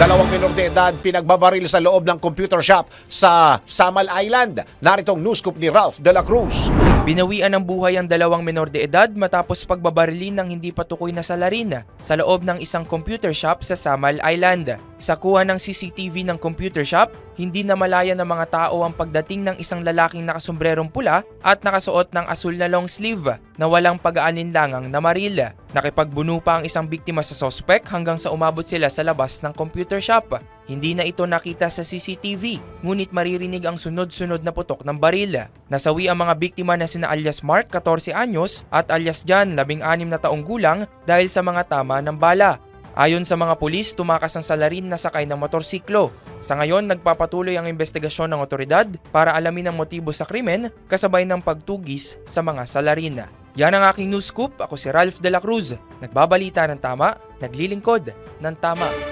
Dalawang minor de edad pinagbabaril sa loob ng computer shop sa Samal Island. Naritong news scoop ni Ralph De La Cruz. Binawian ng buhay ang dalawang menor de edad matapos pagbabarilin ng hindi patukoy na salarin sa loob ng isang computer shop sa Samal Island. Isakuha ng CCTV ng computer shop, hindi na malaya ng mga tao ang pagdating ng isang lalaking nakasombrerong pula at nakasuot ng asul na long sleeve na walang pag-aalinlangang namaril. Nakipagbuno pa ang isang biktima sa sospek hanggang sa umabot sila sa labas ng computer shop. Hindi na ito nakita sa CCTV, ngunit maririnig ang sunod-sunod na putok ng baril. Nasawi ang mga biktima na sina alias Mark, 14 anyos, at alias John, 16 na taong gulang dahil sa mga tama ng bala. Ayon sa mga pulis, tumakas ang salarin na sakay ng motorsiklo. Sa ngayon, nagpapatuloy ang investigasyon ng otoridad para alamin ang motibo sa krimen kasabay ng pagtugis sa mga salarin. Yan ang aking news scoop. Ako si Ralph De La Cruz. Nagbabalita ng tama, naglilingkod ng tama.